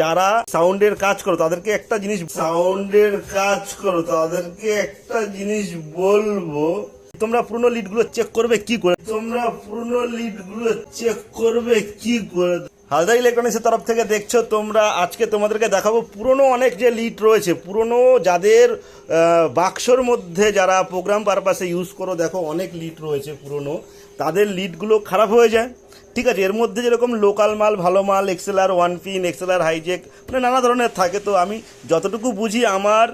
যারা সাউন্ডের কাজ করো তাদেরকে একটা জিনিস সাউন্ডের কাজ করো তাদেরকে একটা জিনিস বলব। তোমরা পুরনো লিডগুলো চেক করবে কি করে? তোমরা পুরনো লিডগুলো চেক করবে কি করে? হালদা ইলেকট্রনিক্সের তরফ থেকে দেখছ তোমরা আজকে তোমাদেরকে দেখাবো পুরনো অনেক যে লিড রয়েছে পুরনো যাদের বাক্সর মধ্যে যারা প্রোগ্রাম পারপাসে ইউজ করো দেখো অনেক লিড রয়েছে পুরনো তাদের লিডগুলো খারাপ হয়ে যায়। ঠিক আছে, এর মধ্যে যেরকম লোকাল মাল, ভালো মাল এক্সেলার ওয়ান পিন এক্সেলার হাইজেক মানে নানা ধরনের থাকে। তো আমি যতটুকু বুঝি আমার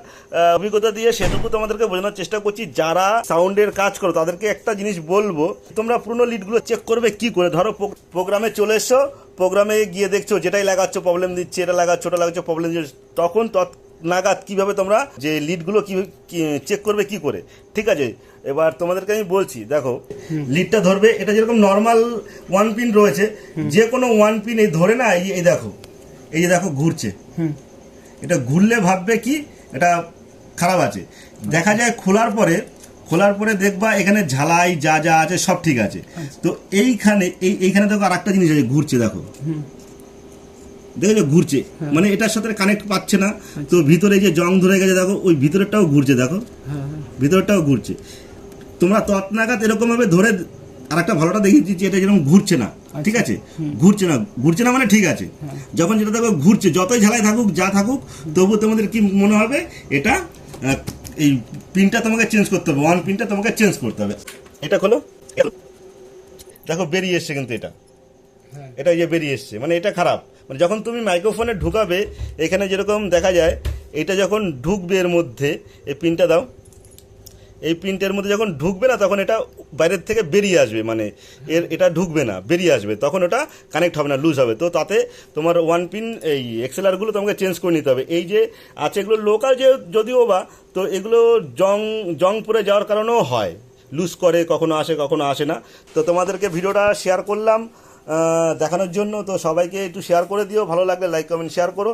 অভিজ্ঞতা দিয়ে সেটুকু তোমাদেরকে বোঝানোর চেষ্টা করছি। যারা সাউন্ডের কাজ করো, তাদেরকে একটা জিনিস বলব, তোমরা পুরনো লিডগুলো চেক করবে কি করে? ধরো প্রোগ্রামে চলে এসো প্রোগ্রামে গিয়ে দেখছ, যেটাই লাগাচ্ছ প্রবলেম দিচ্ছে, এটা লাগাচ্ছ, ওটা লাগাচ্ছ প্রবলেম দিচ্ছে, তখন তৎ নাগাদ কীভাবে তোমরা যে লিডগুলো কি চেক করবে কি করে? ঠিক আছে? এবার তোমাদেরকে আমি বলছি দেখো লিডটা ধরবে এটা যেরকম নর্মাল ওয়ান পিন রয়েছে যে কোনো ওয়ান পিন এই ধরে না এই দেখো এই যে দেখো ঘুরছে। এটা ঘুরলে ভাববে কি এটা খারাপ আছে। দেখা যায় খোলার পরে খোলার পরে দেখবা এখানে ঝালাই যা যা আছে সব ঠিক আছে। তো এইখানে এই এইখানে দেখো আর একটা জিনিস আছে ঘুরছে দেখো। দেখো ঘুরছে। মানে এটার সাথে কানেক্ট পাচ্ছে না। তো ভিতরে যে জং ধরে গেছে দেখো ওই ভিতরেরটাও ঘুরছে দেখো। ভিতরটাও ঘুরছে। তোমরা তৎনাগাত এরকম ভাবে ধরে আর একটা ভালোটা দেখিয়ে যে এটা যেরকম ঘুরছে না। ঠিক আছে? ঘুরছে না। ঘুরছে না মানে ঠিক আছে। যখন যেটা দেখো ঘুরছে যতই ঝালাই থাকুক যা থাকুক তবু তোমাদের কি মনে হবে? এটা এই পিনটা তোমাকে চেঞ্জ করতে হবে। ওয়ান পিনটা তোমাকে চেঞ্জ করতে হবে। এটা খোলো। দেখো বেরিয়ে এসছে কিন্তু এটা। এটা ইয়ে বেরিয়ে এসছে। মানে এটা খারাপ। মানে যখন তুমি মাইক্রোফোনে ঢুকাবে, এখানে যেরকম দেখা যায়, এটা যখন ঢুকবে এর মধ্যে, এই পিনটা দাও, এই পিনটার মধ্যে যখন ঢুকবে না, তখন এটা বাইরের থেকে বেরিয়ে আসবে মানে এর, এটা ঢুকবে না, বেরিয়ে আসবে, তখন ওটা কানেক্ট হবে না লুজ হবে। তো তাতে তোমার ওয়ান পিন এই এক্সেলারগুলো তোমাকে চেঞ্জ করে নিতে হবে। এই যে আছে, এগুলো লোকাল যে, যদিও বা, তো এগুলো জং জং পড়ে যাওয়ার কারণেও হয়। লুজ করে, কখনো আসে কখনো আসে না। তো তোমাদেরকে ভিডিওটা শেয়ার করলাম। দেখানোর জন্য। তো সবাইকে একটু শেয়ার করে দিও। ভালো লাগলে লাইক কমেন্ট শেয়ার করো।